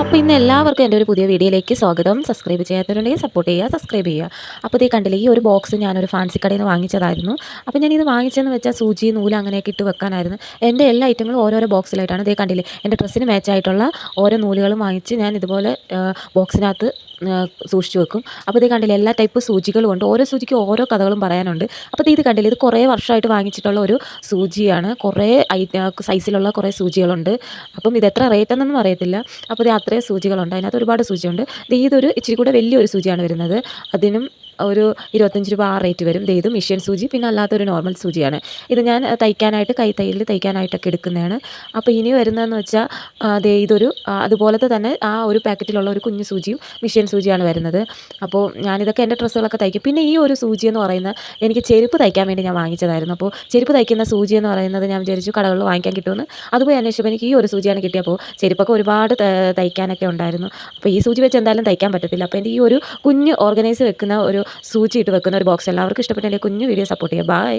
അപ്പോൾ ഇന്ന് എല്ലാവർക്കും എന്റെ ഒരു പുതിയ വീഡിയോയിലേക്ക് സ്വാഗതം. സബ്സ്ക്രൈബ് ചെയ്യാത്തവരുണ്ടെങ്കിൽ സപ്പോർട്ട് ചെയ്യുക സബ്സ്ക്രൈബ് ചെയ്യുക. അപ്പോൾ ഇതേ കണ്ടില്ലേ ഈ ഒരു ബോക്സ് ഞാനൊരു ഫാൻസി കടയിൽ നിന്ന് വാങ്ങിച്ചതായിരുന്നു. അപ്പോൾ ഞാനിത് വാങ്ങിച്ചതെന്ന് വെച്ചാൽ സൂചി നൂൽ അങ്ങനെയൊക്കെ ഇട്ട് വെക്കാനായിരുന്നു. എന്റെ എല്ലാ ഐറ്റങ്ങളും ഓരോരോ ബോക്സിലായിട്ടാണ് ഇതേ കണ്ടില്ലേ എന്റെ ഡ്രസ്സിന് മാച്ചായിട്ടുള്ള ഓരോ നൂലുകളും വാങ്ങിച്ച് ഞാൻ ഇതുപോലെ ബോക്സിനകത്ത് സൂക്ഷിച്ചു വെക്കും. അപ്പോൾ ഇത് കണ്ടില്ല എല്ലാ ടൈപ്പ് സൂചികളും ഉണ്ട്. ഓരോ സൂചിക്കും ഓരോ കഥകളും പറയാനുണ്ട്. അപ്പോൾ ഇത് കണ്ടില്ല ഇത് കുറേ വർഷമായിട്ട് വാങ്ങിച്ചിട്ടുള്ള ഒരു സൂചിയാണ്. കുറേ സൈസിലുള്ള കുറേ സൂചികളുണ്ട്. അപ്പം ഇത് എത്ര റേറ്റ് എന്നൊന്നും അറിയത്തില്ല. അപ്പോൾ ഇത് അത്രയും സൂചികളുണ്ട്. അതിനകത്ത് ഒരുപാട് സൂചിയുണ്ട്. ഇതൊരു ഇച്ചിരി കൂടെ വലിയൊരു സൂചിയാണ് വരുന്നത്. അതിനും ഒരു ഇരുപത്തഞ്ച് രൂപ ആ റേറ്റ് വരും. ഇത് മിഷ്യൻ സൂചി പിന്നെ അല്ലാത്തൊരു നോർമൽ സൂചിയാണ് ഇത് ഞാൻ തയ്ക്കാനായിട്ട് കൈ തയ്യൽ തയ്ക്കാനായിട്ടൊക്കെ എടുക്കുന്നതാണ്. അപ്പോൾ ഇനി വരുന്നതെന്ന് വെച്ചാൽ ദേ ഇതൊരു അതുപോലത്തെ തന്നെ ആ ഒരു പാക്കറ്റിലുള്ള ഒരു കുഞ്ഞു സൂചിയും മിഷ്യൻ സൂചിയാണ് വരുന്നത്. അപ്പോൾ ഞാനിതൊക്കെ എന്റെ ഡ്രസ്സുകളൊക്കെ തയ്ക്കും. പിന്നെ ഈ ഒരു സൂചി എന്ന് പറയുന്ന എനിക്ക് ചെരുപ്പ് തയ്ക്കാൻ വേണ്ടി ഞാൻ വാങ്ങിച്ചതായിരുന്നു. അപ്പോൾ ചെരുപ്പ് തയ്ക്കുന്ന സൂചി എന്ന് പറയുന്നത് ഞാൻ വിചാരിച്ചു കടകളിൽ വാങ്ങിക്കാൻ കിട്ടുമെന്ന്. അതുപോയി അന്വേഷിച്ചപ്പോൾ എനിക്ക് ഈ ഒരു സൂചിയാണ് കിട്ടിയപ്പോൾ ചെരുപ്പൊക്കെ ഒരുപാട് തയ്ക്കാനൊക്കെ ഉണ്ടായിരുന്നു. അപ്പോൾ ഈ സൂചി വെച്ച് എന്തായാലും തയ്ക്കാൻ പറ്റത്തില്ല. അപ്പോൾ എന്റെ ഈ ഒരു കുഞ്ഞ് ഓർഗനൈസ് വെക്കുന്ന ഒരു സൂചി ഇട്ട് വെക്കുന്ന ഒരു ബോക്സ് എല്ലാവർക്കും ഇഷ്ടപ്പെട്ടെങ്കിൽ കുഞ്ഞു വീഡിയോ സപ്പോർട്ട് ചെയ്യുക. ബൈ